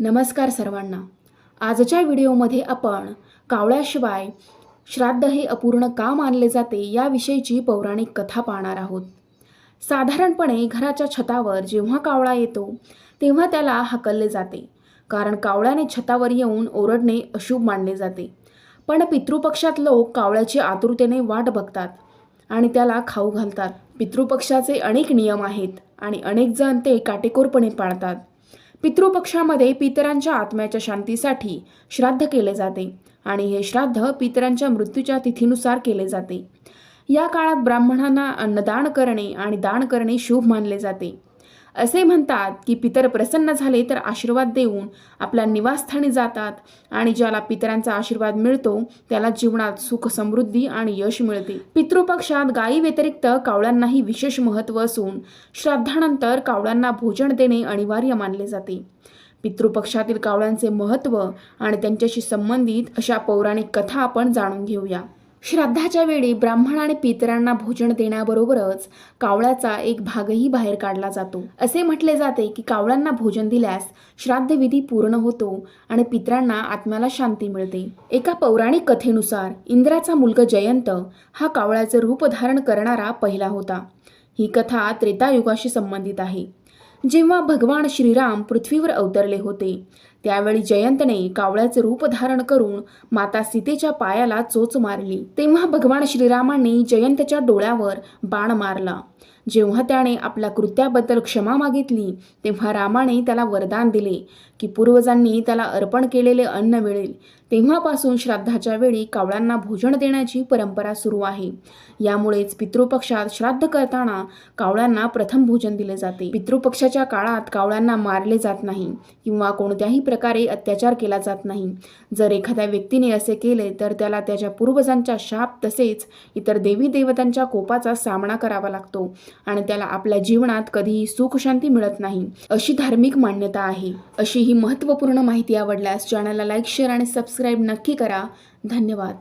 नमस्कार सर्वांना. आजच्या व्हिडिओमध्ये आपण कावळ्याशिवाय श्राद्ध हे अपूर्ण का मानले जाते याविषयीची पौराणिक कथा पाहणार आहोत. साधारणपणे घराच्या छतावर जेव्हा कावळा येतो तेव्हा त्याला हकलले जाते. कारण कावळ्याने छतावर येऊन ओरडणे अशुभ मानले जाते. पण पितृपक्षात लोक कावळ्याची आतुरतेने वाट बघतात आणि त्याला खाऊ घालतात. पितृपक्षाचे अनेक नियम आहेत आणि अनेकजण ते काटेकोरपणे पाळतात. पितृपक्षामध्ये पितरांच्या आत्म्याच्या शांतीसाठी श्राद्ध केले जाते आणि हे श्राद्ध पितरांच्या मृत्यूच्या तिथीनुसार केले जाते. या काळात ब्राह्मणांना अन्नदान करणे आणि दान करणे शुभ मानले जाते. असे म्हणतात की पितर प्रसन्न झाले तर आशीर्वाद देऊन आपल्या निवासस्थानी जातात आणि ज्याला पितरांचा आशीर्वाद मिळतो त्याला जीवनात सुख समृद्धी आणि यश मिळते. पितृपक्षात गायी व्यतिरिक्त कावळ्यांनाही विशेष महत्त्व असून श्राद्धानंतर कावळ्यांना भोजन देणे अनिवार्य मानले जाते. पितृपक्षातील कावळ्यांचे महत्त्व आणि त्यांच्याशी संबंधित अशा पौराणिक कथा आपण जाणून घेऊया. श्राद्धाच्या वेळी ब्राह्मण आणि पितरांना भोजन देण्याबरोबरच कावळ्याचा एक भागही बाहेर काढला जातो. असे म्हटले जाते की कावळ्यांना भोजन दिल्यास श्राद्धविधी पूर्ण होतो आणि पितरांना आत्म्याला शांती मिळते. एका पौराणिक कथेनुसार इंद्राचा मुलगा जयंत हा कावळ्याचे रूप धारण करणारा पहिला होता. ही कथा त्रेतायुगाशी संबंधित आहे. जेव्हा भगवान श्रीराम पृथ्वीवर अवतरले होते त्यावेळी जयंतने कावळ्याचे रूप धारण करून माता सीतेच्या पायाला चोच मारली. तेव्हा भगवान श्रीरामांनी जयंतच्या डोळ्यावर बाण मारला. जेव्हा त्याने आपल्या कृत्याबद्दल क्षमा मागितली तेव्हा रामाने त्याला वरदान दिले की पूर्वजांनी त्याला अर्पण केलेले अन्न मिळेल. तेव्हापासून श्राद्धाच्या वेळी कावळ्यांना भोजन देण्याची परंपरा सुरू आहे. यामुळेच पितृपक्षात श्राद्ध करताना कावळ्यांना प्रथम भोजन दिले जाते. पितृपक्षाच्या काळात कावळ्यांना मारले जात नाही किंवा कोणत्याही प्रकारे अत्याचार केला जात नाही. जर एखाद्या व्यक्तीने असे केले तर त्याला त्याच्या पूर्वजांच्या शाप तसेच इतर देवी देवतांच्या कोपाचा सामना करावा लागतो आणि त्याला आपल्या जीवनात कधीही सुख शांती मिळत नाही. अशी धार्मिक मान्यता आहे. अशी ही महत्त्वपूर्ण माहिती आवडल्यास चॅनलला लाईक शेअर आणि सबस्क्राईब नक्की करा. धन्यवाद.